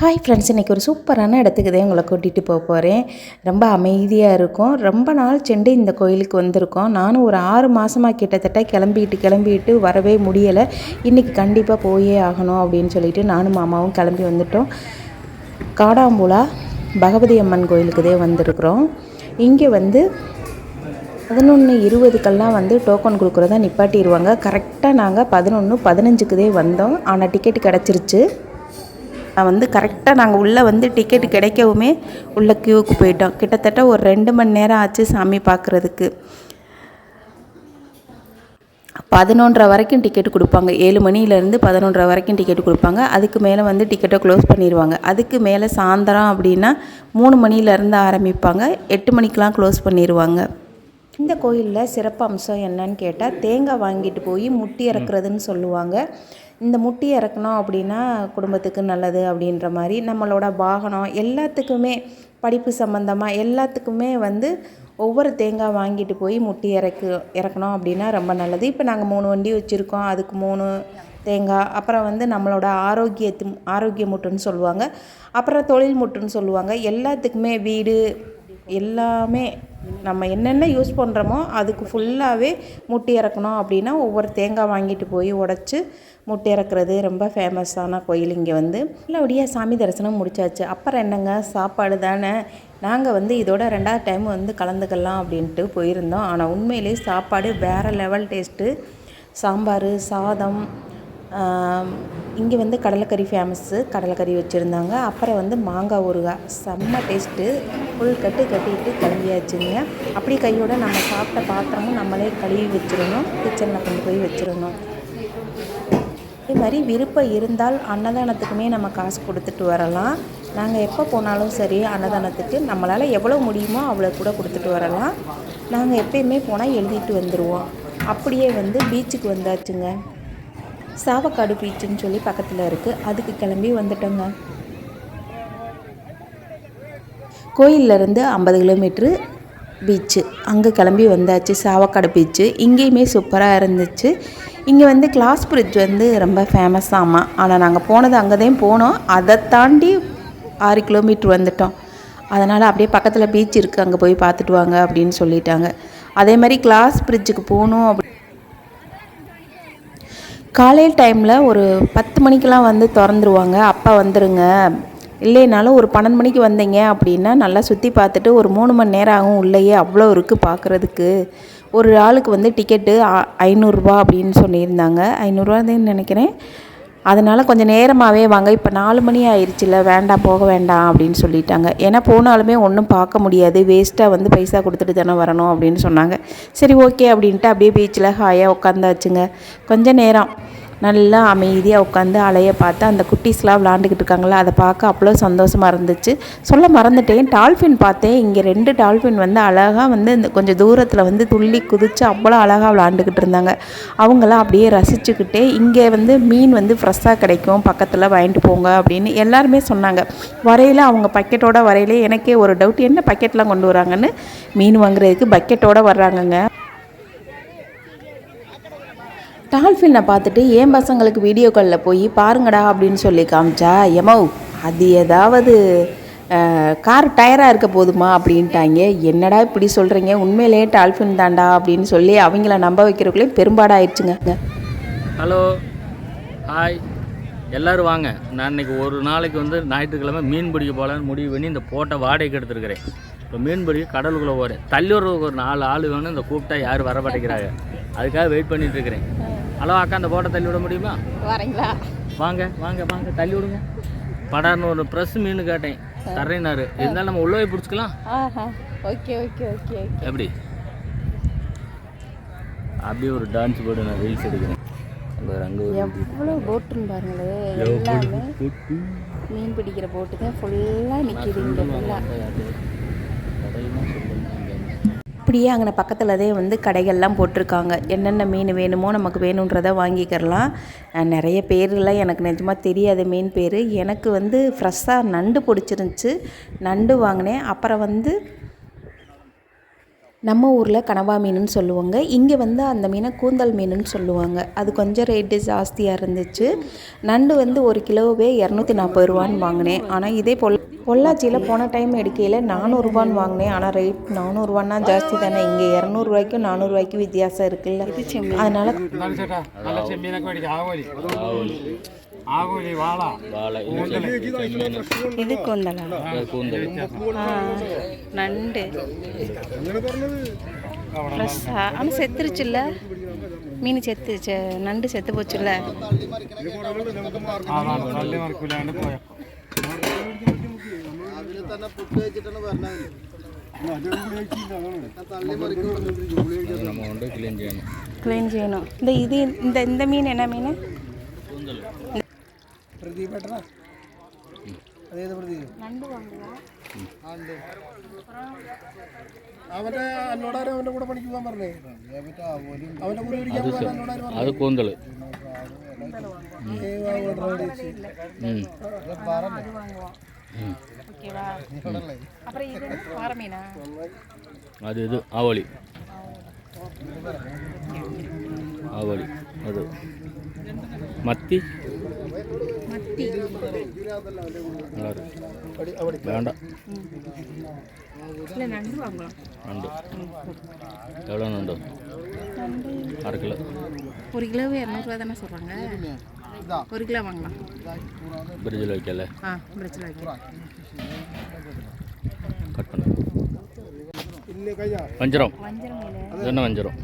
Hi friends இன்றைக்கி ஒரு சூப்பரான இடத்துக்கு தான் உங்களை கூட்டிகிட்டு போக போகிறேன் ரொம்ப அமைதியாக இருக்கும். ரொம்ப நாள் செண்டு இந்த கோயிலுக்கு வந்திருக்கோம். நானும் ஒரு ஆறு மாதமாக கிட்டத்தட்ட கிளம்பிட்டு கிளம்பிட்டு வரவே முடியலை. இன்றைக்கி கண்டிப்பாக போயே ஆகணும் அப்படின்னு சொல்லிட்டு நானும் மாமாவும் கிளம்பி வந்துட்டோம். காடாம்புலா பகவதி அம்மன் கோயிலுக்கு தான் வந்திருக்கிறோம். இங்கே வந்து பதினொன்று இருபதுக்கெல்லாம் வந்து டோக்கன் கொடுக்குறதா நிப்பாட்டிடுவாங்க. கரெக்டாக நாங்கள் பதினொன்று பதினஞ்சுக்குதே வந்தோம். ஆனால் டிக்கெட் கிடச்சிருச்சு. வந்து கரெக்டாக நாங்கள் உள்ளே வந்து டிக்கெட் கிடைக்கவுமே உள்ளே க்யூவுக்கு போயிட்டோம். கிட்டத்தட்ட ஒரு ரெண்டு மணி நேரம் ஆச்சு சாமி பார்க்குறதுக்கு பதினொன்றரை வரைக்கும் டிக்கெட் கொடுப்பாங்க. ஏழு மணிலேருந்து பதினொன்றரை வரைக்கும் டிக்கெட் கொடுப்பாங்க. அதுக்கு மேலே வந்து டிக்கெட்டை க்ளோஸ் பண்ணிடுவாங்க அதுக்கு மேலே சாயந்தரம் அப்படின்னா மூணு மணிலேருந்து ஆரம்பிப்பாங்க. எட்டு மணிக்கெலாம் க்ளோஸ் பண்ணிடுவாங்க இந்த கோயிலில் சிறப்பு அம்சம் என்னன்னு கேட்டால் தேங்காய் வாங்கிட்டு போய் முட்டி இறக்குறதுன்னு சொல்லுவாங்க. இந்த முட்டி இறக்கணும் அப்படின்னா குடும்பத்துக்கு நல்லது அப்படின்ற மாதிரி நம்மளோட வாகனம் எல்லாத்துக்குமே படிப்பு சம்மந்தமாக எல்லாத்துக்குமே வந்து ஒவ்வொரு தேங்காய் வாங்கிட்டு போய் முட்டி இறக்கு இறக்கணும் அப்படின்னா ரொம்ப நல்லது. இப்போ நாங்கள் மூணு வண்டி வச்சுருக்கோம். அதுக்கு மூணு தேங்காய். அப்புறம் வந்து நம்மளோட ஆரோக்கியத்து ஆரோக்கிய முட்டுன்னு சொல்லுவாங்க. அப்புறம் தொழில் முட்டுன்னு சொல்லுவாங்க. எல்லாத்துக்குமே வீடு எல்லாமே நம்ம என்னென்ன யூஸ் பண்ணுறோமோ அதுக்கு ஃபுல்லாகவே முட்டி இறக்கணும் அப்படின்னா ஒவ்வொரு தேங்காய் வாங்கிட்டு போய் உடச்சி முட்டி இறக்குறது ரொம்ப ஃபேமஸான கோயில் இங்கே வந்து. நல்லபடியாக சாமி தரிசனம் முடிச்சாச்சு. அப்புறம் என்னங்க? சாப்பாடு தானே? நாங்கள் வந்து இதோட ரெண்டாவது டைம் வந்து கலந்துக்கலாம் அப்படின்ட்டு போயிருந்தோம். ஆனால் உண்மையிலே சாப்பாடு வேறு லெவல் டேஸ்ட்டு சாம்பார் சாதம் இங்கே வந்து கடலைக்கறி ஃபேமஸ்ஸு கடலைக்கறி வச்சுருந்தாங்க. அப்புறம் வந்து மாங்காய் ஊறுகாய். செம்ம டேஸ்ட்டு ஃபுல் கட்டு கட்டிட்டு கிளம்பியாச்சுங்க. அப்படி கையோட நம்ம சாப்பிட்ட பாத்திரமும் நம்மளே கழுவி வச்சிடணும். கிச்சனில் கொண்டு போய் வச்சிடணும். அதே மாதிரி விருப்பம் இருந்தால் அன்னதானத்துக்குமே நம்ம காசு கொடுத்துட்டு வரலாம். நாங்கள் எப்போ போனாலும் சரி அன்னதானத்துக்கு நம்மளால் எவ்வளோ முடியுமோ அவ்வளோ கூட கொடுத்துட்டு வரலாம். நாங்கள் எப்பயுமே போனால் எழுதிட்டு வந்துடுவோம் அப்படியே வந்து பீச்சுக்கு வந்தாச்சுங்க. சாவக்காடு பீச்சுன்னு சொல்லி பக்கத்தில் இருக்குது அதுக்கு கிளம்பி வந்துட்டோங்க. கோயிலேருந்து ஐம்பது கிலோமீட்ரு பீச்சு. அங்கே கிளம்பி வந்தாச்சு சாவக்காடு பீச்சு. இங்கேயுமே சூப்பராக இருந்துச்சு. இங்கே வந்து கிளாஸ் பிரிட்ஜ் வந்து ரொம்ப ஃபேமஸ் ஆமாம் ஆனால் நாங்கள் போனது அங்கே தான் போனோம். அதை தாண்டி ஆறு கிலோமீட்ரு வந்துட்டோம். அதனால் அப்படியே பக்கத்தில் பீச் இருக்குது அங்கே போய் பார்த்துட்டு வாங்க அப்படின்னு சொல்லிட்டாங்க. அதே மாதிரி கிளாஸ் பிரிட்ஜுக்கு போகணும் அப்படி காலையில் டைமில் ஒரு பத்து மணிக்கெலாம் வந்து திறந்துருவாங்க. அப்போ வந்துடுங்க இல்லைனாலும் ஒரு பன்னெண்டு மணிக்கு வந்தீங்க அப்படின்னா நல்லா சுற்றி பார்த்துட்டு ஒரு மூணு மணி நேரம் ஆகும் உள்ளேயே அவ்வளோ இருக்குது பார்க்குறதுக்கு. ஒரு ஆளுக்கு வந்து டிக்கெட்டு ஐநூறுரூவா அப்படின்னு சொல்லியிருந்தாங்க. ஐநூறுரூவான்னு நினைக்கிறேன். அதனால் கொஞ்சம் நேரமாகவே வாங்க. இப்போ நாலு மணி ஆயிடுச்சுல வேண்டாம் போக வேண்டாம் அப்படின்னு சொல்லிட்டாங்க. ஏன்னா போனாலுமே ஒன்றும் பார்க்க முடியாது. வேஸ்ட்டாக வந்து பைசா கொடுத்துட்டு தானே வரணும் அப்படின்னு சொன்னாங்க. சரி ஓகே அப்படின்ட்டு அப்படியே பீச்சில் ஹாயாக உட்காந்தாச்சுங்க கொஞ்சம் நேரம். நல்லா அமைதியாக உட்காந்து அலையை பார்த்து அந்த குட்டீஸ்லாம் விளாண்டுக்கிட்டு இருக்காங்களா அதை பார்க்க அவ்வளோ சந்தோஷமாக இருந்துச்சு. சொல்ல மறந்துட்டேன். டால்ஃபின் பார்த்தேன். இங்கே ரெண்டு டால்ஃபின் வந்து அழகாக வந்து இந்த கொஞ்சம் தூரத்தில் வந்து துள்ளி குதித்து அவ்வளோ அழகாக விளாண்டுக்கிட்டு இருந்தாங்க. அவங்களாம் அப்படியே ரசிச்சுக்கிட்டே இங்கே வந்து மீன் வந்து ஃப்ரெஷ்ஷாக கிடைக்கும் பக்கத்தில் வாங்கிட்டு போங்க அப்படின்னு எல்லாருமே சொன்னாங்க. வரையில் அவங்க பக்கெட்டோட வரையிலே எனக்கே ஒரு டவுட் என்ன பக்கெட்லாம் கொண்டு வராங்கன்னு? மீன் வாங்குறதுக்கு பக்கெட்டோடு வர்றாங்கங்க. டால்ஃபினை பார்த்துட்டு என் பசங்களுக்கு வீடியோ காலில் போய் பாருங்கடா அப்படின்னு சொல்லி காமிச்சா எமோ அது ஏதாவது கார் டயராக இருக்க போதுமா? அப்படின்ட்டாங்க. என்னடா இப்படி சொல்கிறீங்க உண்மையிலேயே டால்ஃபின் தாண்டா அப்படின்னு சொல்லி அவங்கள நம்ப வைக்கிறக்குள்ளே பெரும்பாடாயிடுச்சுங்க. Hello hi. எல்லோரும் வாங்க. நான் இன்றைக்கி ஒரு நாளைக்கு வந்து ஞாயிற்றுக்கிழமை மீன் பிடிக்க போகலான்னு முடிவு பண்ணி இந்த போட்டை வாடகைக்கு எடுத்துருக்கிறேன். இப்போ மீன் பிடிக்க கடலுக்குள்ளே போகிறேன் தள்ளி ஒரு நாலு ஆள் வேணும். இந்த கூப்பிட்டா யாரும் வர மாட்டேங்கிறாங்க. அதுக்காக வெயிட் பண்ணிகிட்ருக்கிறேன் ஹலோ அக்கா அந்த போட்டை தள்ளி விட முடியுமா? வரீங்களா? வாங்க வாங்க வாங்க தள்ளி விடுங்க. படார்னு ஒரு ப்ரெஸ் மீன் கேட்டேன். தர்றேனாரு இருந்தாலும் நம்ம உள்ளே பிடிச்சிக்கலாம். Okay okay okay okay. எப்படி? அப்படியே ஒரு டான்ஸ் போட்டு நான் ரீல்ஸ் எடுக்கிறேன். எவ்வளோ போட்டுன்னு பாருங்களே எல்லாமே மீன் பிடிக்கிற போட்டு தான் ஃபுல்லாக நிற்கிது இங்கே ஃபுல்லாக அப்படியே அங்கே பக்கத்தில் தான் வந்து கடைகள்லாம் போட்டிருக்காங்க. என்னென்ன மீன் வேணுமோ நமக்கு வேணுன்றதை வாங்கிக்கிறலாம். நிறைய பேர்லாம் எனக்கு நிஜமாக தெரியாத மீன் பேர். எனக்கு வந்து ஃப்ரெஷ்ஷாக நண்டு பிடிச்சிருந்துச்சி. நண்டு வாங்கினேன். அப்புறம் வந்து நம்ம ஊரில் கனவா மீனுன்னு சொல்லுவாங்க. இங்கே வந்து அந்த மீனை கூந்தல் மீனுன்னு சொல்லுவாங்க. அது கொஞ்சம் ரேட்டு ஜாஸ்தியாக இருந்துச்சு. நண்டு வந்து ஒரு கிலோவே இரநூத்தி நாற்பது ரூபான்னு வாங்கினேன். ஆனால் இதே போல் பொள்ளாச்சியில் போன டைம் எடுக்கையில் நானூறுரூவான்னு வாங்கினேன். ஆனால் ரேட் நானூறுரூவான்னா ஜாஸ்தி தானே. இங்கே இரநூறுவாய்க்கும் நானூறுரூவாய்க்கும் வித்தியாசம் இருக்குல்ல. அதனால் இது கூந்தலா. நண்டு. ஃப்ரெஷ்ஷா ஆனால் செத்துருச்சுல்ல? மீன் செத்து நண்டு செத்து போச்சுல்ல? അതാണ് നല്ല മറക്കൂലാണ്ട് പോയ அது நம்ம வந்து க்ளீன் செய்யணும் க்ளீன் செய்யணும் இந்த இது இந்த இந்த மீன் என்ன மீன் கூந்தல் நண்டு வாங்குவோம் അവന്റെ എന്നോടാരും അവന്റെ കൂടെ പണിക്ക് പോകാൻ പറഞ്ഞേ അവന്റെ കൂടെ പിടിക്കാൻ அது പോകാൻ செ- ஓகேவா? அப்புறம் இது வந்து பாறை மீனா? அது இது ஆவலி ஆவலி அது. மத்தி? மத்தி. வேண்டாம். இல்லை நண்டு வாங்கலாம். எவ்வளோ நண்டு? அரை கிலோ. ஒரு கிலோவே இரநூறுவா தானே சொல்கிறாங்க ஒரு கிலோ வாங்கலாம். பிரிட்ஜில் வைக்கல. ஆ பிரச்சனை வைக்கலாம் கட் பண்ணு வஞ்சிரம். என்ன வஞ்சிரம்?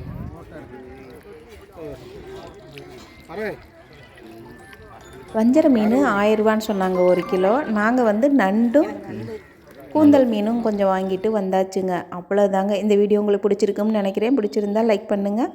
வஞ்சர மீன் ஆயிரரூபான்னு சொன்னாங்க ஒரு கிலோ. நாங்கள் வந்து நண்டும் கூந்தல் மீனும் கொஞ்சம் வாங்கிட்டு வந்தாச்சுங்க. அவ்வளோதாங்க இந்த வீடியோ உங்களுக்கு பிடிச்சிருக்கும்னு நினைக்கிறேன். பிடிச்சிருந்தா லைக் பண்ணுங்கள்